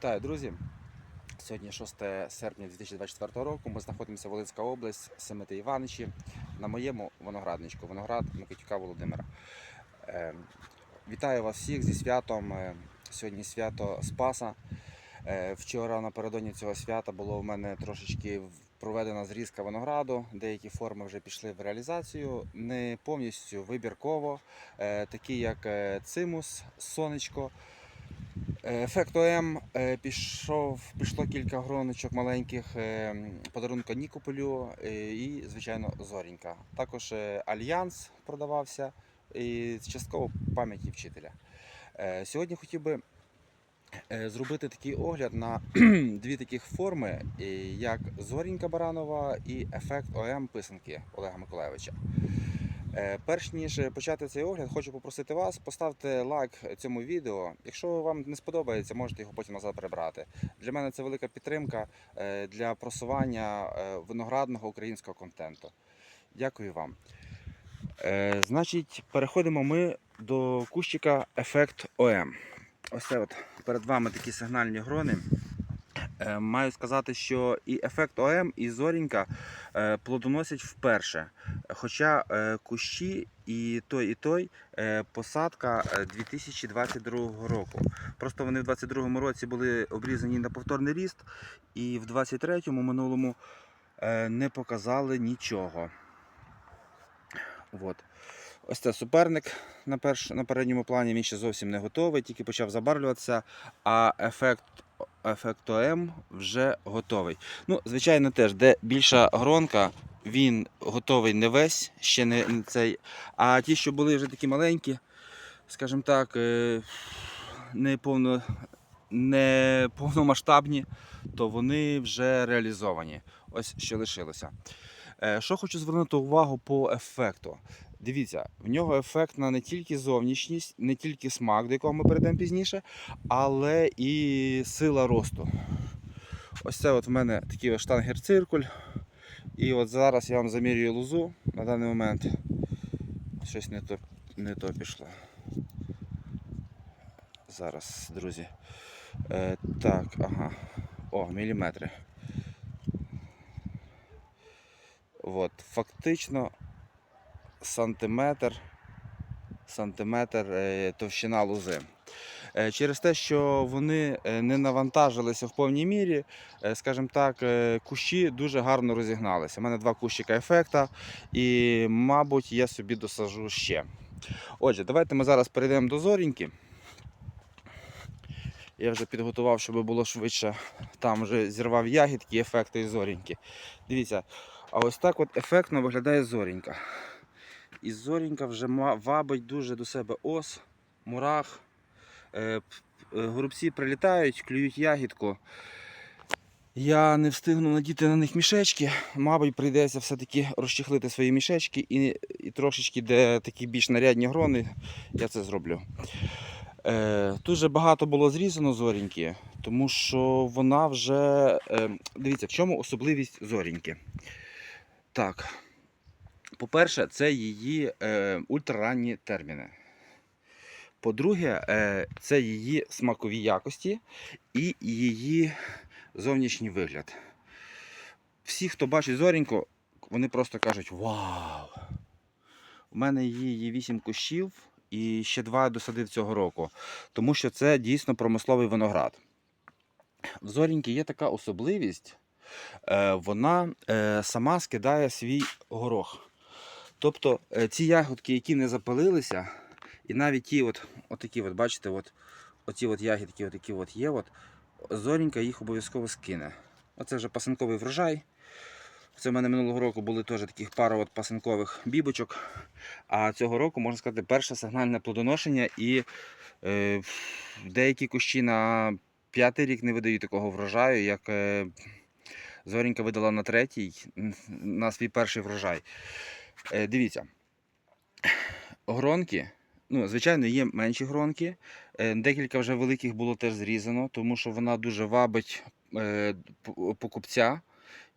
Вітаю, друзі! Сьогодні 6 серпня 2024 року. Ми знаходимося в Волинська область, Семити Іваничі, на моєму виноградничку, виноград Микитюка Володимира. Е, Вітаю вас всіх зі святом. Е, Сьогодні свято Спаса. Е, Вчора напередодні цього свята було в мене трошечки проведена зрізка винограду. Деякі форми вже пішли в реалізацію. Не повністю вибірково, такі як цимус, сонечко. Е, Ефект ОМ е, пішов, пішло кілька гроночок маленьких е, подарунка Нікополю і, звичайно, Зорінька. Також Альянс продавався і частково пам'яті вчителя. Сьогодні хотів би зробити такий огляд на дві таких форми, як Зорінька Баранова і ефект ОМ писанки Олега Миколайовича. Е, Перш ніж почати цей огляд, хочу попросити вас, поставте лайк цьому відео. Якщо вам не сподобається, можете його потім назад прибрати. Для мене це велика підтримка е, для просування е, виноградного українського контенту. Дякую вам. Е, Значить, переходимо ми до кущика Ефект ОМ. Ось це от перед вами такі сигнальні грони. Е, Маю сказати, що і ефект ОМ, і Зорінька е, плодоносять вперше. Хоча е, кущі і той, і той посадка е, 2022 року. Просто вони в 2022 році були обрізані на повторний ріст, і в 2023 минулому не показали нічого. От. Ось це суперник на, перш, на передньому плані, він ще зовсім не готовий, тільки почав забарвлюватися, а ефект, ефект ОМ вже готовий. Ну, звичайно, теж, де більша гронка, він готовий не весь, ще не, не цей. А ті, що були вже такі маленькі, скажімо так, е, не, повно, не повномасштабні, то вони вже реалізовані. Ось що лишилося. Е, Що хочу звернути увагу по ефекту. Дивіться, в нього ефектна не тільки зовнішність, не тільки смак, до якого ми перейдемо пізніше, але і сила росту. Ось це от в мене такий штангер-циркуль. І от зараз я вам замірюю лузу на даний момент. Щось не то, не то пішло. Зараз, друзі. Е, так, ага. О, міліметри. От, фактично сантиметр, сантиметр е, товщина лози. Е, Через те, що вони е, не навантажилися в повній мірі, скажімо так, кущі дуже гарно розігналися. У мене два кущика ефекта, і, мабуть, я собі досажу ще. Отже, давайте ми зараз перейдемо до зоріньки. Я вже підготував, щоб було швидше. Там вже зірвав ягідки, ефекти і зоріньки. Дивіться, а ось так от ефектно виглядає зорінька. І зорінька вже вабить дуже до себе ос, мурах. Е, е, Горобці прилітають, клюють ягідку. Я не встигну надіти на них мішечки. Мабуть, прийдеться все-таки розчехлити свої мішечки і, і трошечки, де такі більш нарядні грони, я це зроблю. Е, дуже багато було зрізано зоріньки, тому що вона вже. Е, дивіться, в чому особливість зоріньки. Так. По-перше, це її е, ультраранні терміни. По-друге, е, це її смакові якості і її зовнішній вигляд. Всі, хто бачить зоріньку, вони просто кажуть: Вау! У мене її 8 кущів і ще два досадив цього року, тому що це дійсно промисловий виноград. В зоріньки є така особливість, е, вона е, сама скидає свій горох. Тобто е, ці ягодки, які не запалилися, і навіть ті, от, отакі, от, бачите, от, оці от ягідки, отакі от є, от, зорінька їх обов'язково скине. Оце вже пасинковий врожай. Це в мене минулого року були теж таких пара от пасинкових бібочок. А цього року, можна сказати, перше сигнальне плодоношення і е, деякі кущі на п'ятий рік не видають такого врожаю, як е, Зорінька видала на третій, на свій перший врожай. Е, дивіться, гронки, ну, звичайно, є менші гронки. Е, декілька вже великих було теж зрізано, тому що вона дуже вабить е, покупця.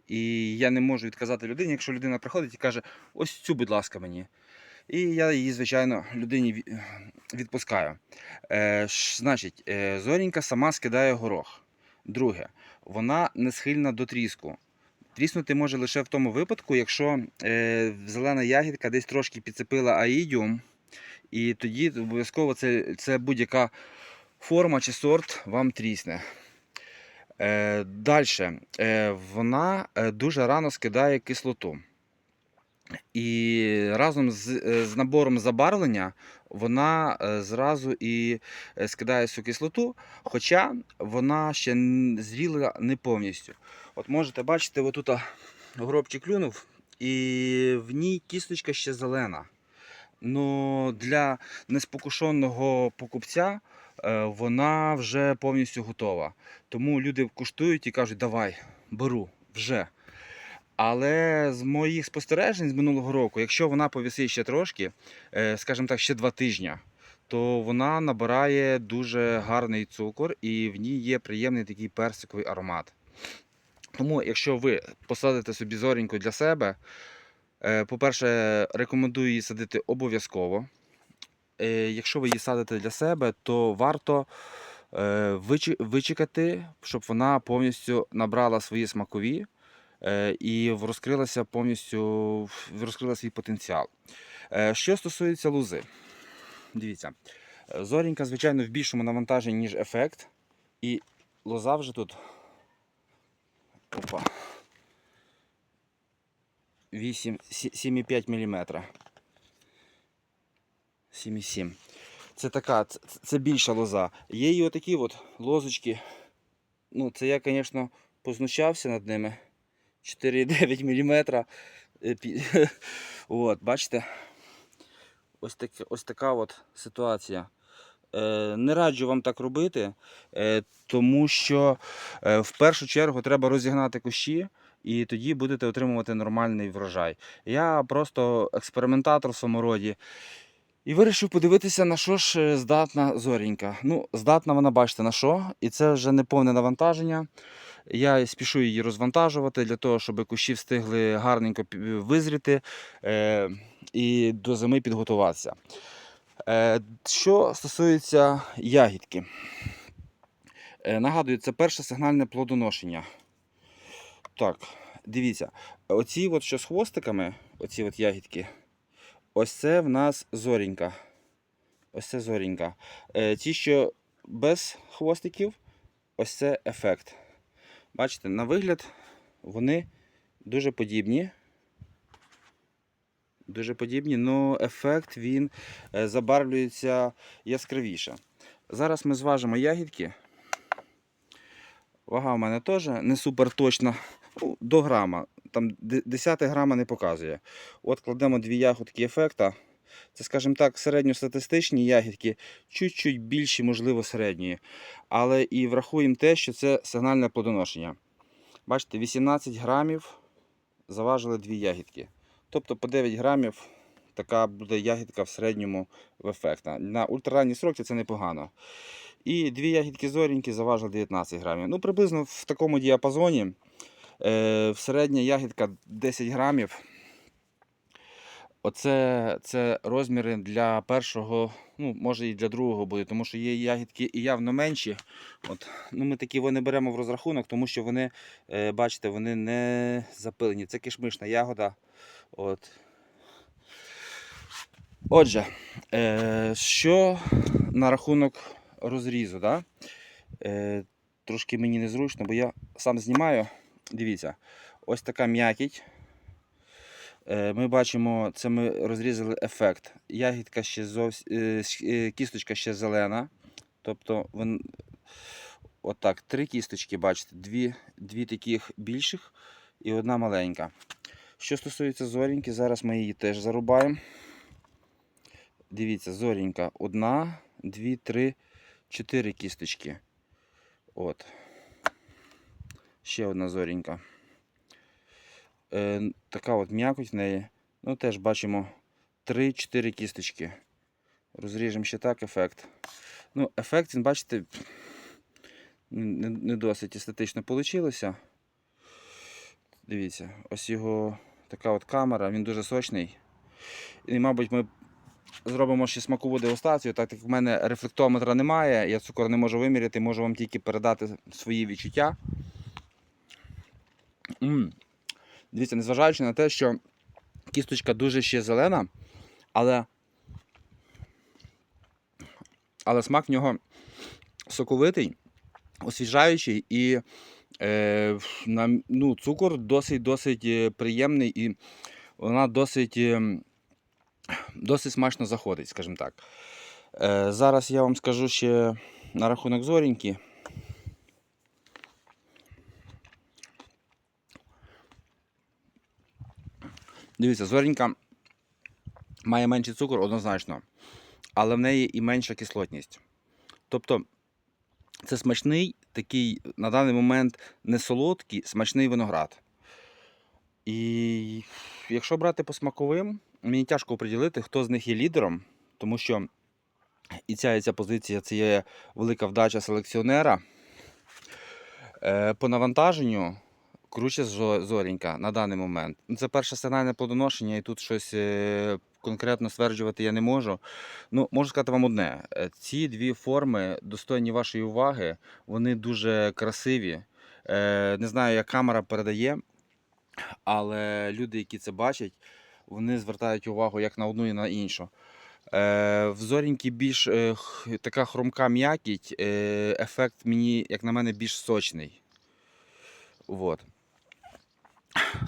І я не можу відказати людині, якщо людина приходить і каже, ось цю, будь ласка, мені. І я її, звичайно, людині відпускаю. Е, значить, Зорінька сама скидає горох. Друге, вона не схильна до тріску. Тріснути може лише в тому випадку, якщо е, зелена ягідка десь трошки підцепила аїдіум, і тоді обов'язково це, це будь-яка форма чи сорт вам трісне. Е, Далі, е, вона е, дуже рано скидає кислоту. І разом з, е, з набором забарвлення вона е, зразу і скидає всю кислоту, хоча вона ще зріла не повністю. От можете бачити, отут гробчик клюнув, і в ній кісточка ще зелена. Ну, для неспокушеного покупця е, вона вже повністю готова. Тому люди куштують і кажуть, давай, беру вже. Але з моїх спостережень з минулого року, якщо вона повісить ще трошки, е, скажімо так, ще два тижні, то вона набирає дуже гарний цукор і в ній є приємний такий персиковий аромат. Тому, якщо ви посадите собі зоріньку для себе, е, по-перше, рекомендую її садити обов'язково. Е, Якщо ви її садите для себе, то варто е, вичекати, щоб вона повністю набрала свої смакові і розкрилася повністю розкрила свій потенціал. Що стосується лузи, дивіться, зорінька, звичайно, в більшому навантаженні, ніж ефект, і лоза вже тут. Опа. 8, 7,5 мм. 7,7. Це така, це, це більша лоза. Є і отакі от лозочки. Ну, це я, звісно, познущався над ними. 4,9 мм. От, бачите? Ось, так, ось така от ситуація. Е, не раджу вам так робити, е, тому що е, в першу чергу треба розігнати кущі, і тоді будете отримувати нормальний врожай. Я просто експериментатор в своєму роді. І вирішив подивитися, на що ж здатна зорінька. Ну, здатна вона, бачите, на що, і це вже не повне навантаження. Я спішу її розвантажувати для того, щоб кущі встигли гарненько визріти і до зими підготуватися. Е, що стосується ягідки, е, нагадую, це перше сигнальне плодоношення. Так, дивіться, оці от що з хвостиками, оці от ягідки, ось це в нас зорінька. Ось це зорінька. Е, ті, що без хвостиків, ось це ефект. Бачите, на вигляд вони дуже подібні. Дуже подібні, але ефект він е, забарвлюється яскравіше. Зараз ми зважимо ягідки. Вага в мене теж не супер точна. Ну, до грама. Там 10 грама не показує. От кладемо дві ягодки ефекта. Це, скажімо так, середньостатистичні ягідки, чуть-чуть більші, можливо, середньої. Але і врахуємо те, що це сигнальне плодоношення. Бачите, 18 грамів заважили дві ягідки. Тобто по 9 грамів така буде ягідка в середньому в ефекта. На ультраранні сроки це непогано. І дві ягідки зоріньки заважили 19 грамів. Ну, приблизно в такому діапазоні. Е, середня ягідка 10 грамів. Оце це розміри для першого, ну, може і для другого буде, тому що є ягідки і явно менші. От. Ну, ми такі вони беремо в розрахунок, тому що вони, е, бачите, вони не запилені. Це кишмишна ягода. От. Отже, е, що на рахунок розрізу, да? е, трошки мені незручно, бо я сам знімаю. Дивіться, ось така м'якіть. Е, Ми бачимо, це ми розрізали ефект. Ягідка ще зовсім, кісточка ще зелена. Тобто, вон, отак, три кісточки, бачите, дві, дві таких більших і одна маленька. Що стосується зоріньки, зараз ми її теж зарубаємо. Дивіться, зорінька. Одна, дві, три, чотири кісточки. От. Ще одна зорінька. Е, така от м'якоть в неї. Ну, теж бачимо 3-4 кісточки. Розріжемо ще так ефект. Ну, ефект, він, бачите, не, досить естетично вийшло. Дивіться, ось його така от камера, він дуже сочний. І, мабуть, ми зробимо ще смакову дегустацію, так як в мене рефлектометра немає, я цукор не можу виміряти, можу вам тільки передати свої відчуття. м Дивіться, незважаючи на те, що кісточка дуже ще зелена, але, але смак в нього соковитий, освіжаючий і е, на, ну, цукор досить-досить е, приємний і вона досить, е, досить смачно заходить, скажімо так. Е, зараз я вам скажу ще на рахунок зоріньки. Дивіться, зорінька має менший цукор однозначно, але в неї і менша кислотність. Тобто це смачний такий на даний момент не солодкий, смачний виноград. І якщо брати по смаковим, мені тяжко оприділити, хто з них є лідером, тому що і ця, і ця позиція це є велика вдача селекціонера. Е, По навантаженню круче Зо- зорінька на даний момент. Це перше сигнальне плодоношення, і тут щось е, конкретно стверджувати я не можу. Ну, можу сказати вам одне: е, ці дві форми достойні вашої уваги, вони дуже красиві. Е, Не знаю, як камера передає, але люди, які це бачать, вони звертають увагу як на одну і на іншу. Е, В зоріньки більш така хромка м'якіть, е, ефект мені, як на мене, більш сочний. Вот.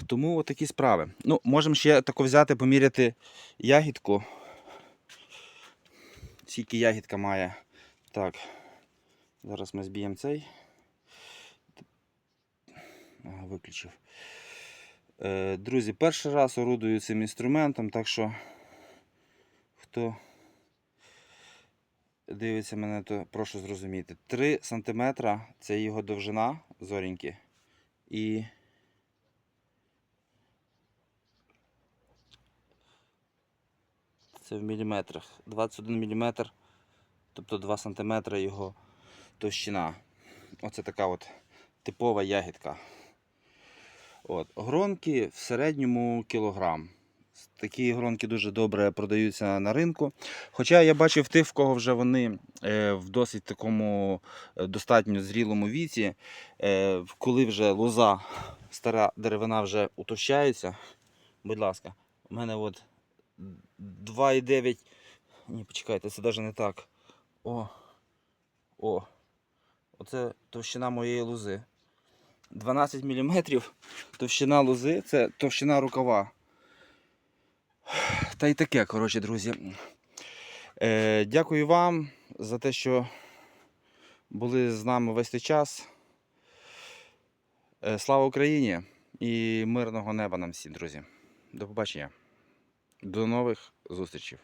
Тому от такі справи. Ну, можемо ще тако взяти, поміряти ягідку. Скільки ягідка має. Так. Зараз ми зб'ємо цей. Ага, виключив. Е, друзі, перший раз орудую цим інструментом, так що хто дивиться мене, то прошу зрозуміти. 3 см це його довжина зоріньки. І це в міліметрах. 21 мм, тобто 2 см його товщина. Оце така от типова ягідка. От. Гронки в середньому кілограм. Такі гронки дуже добре продаються на ринку. Хоча я бачив тих, в кого вже вони е, в досить такому е, достатньо зрілому віці, е, коли вже лоза, стара деревина вже утощається. Будь ласка, у мене от 2,9. Ні, почекайте, це навіть не так. О. О. Оце товщина моєї лози. 12 мм товщина лози, це товщина рукава. Та й таке, коротше, друзі. Е, дякую вам за те, що були з нами весь цей час. Е, слава Україні і мирного неба нам всім, друзі. До побачення. До нових зустрічей.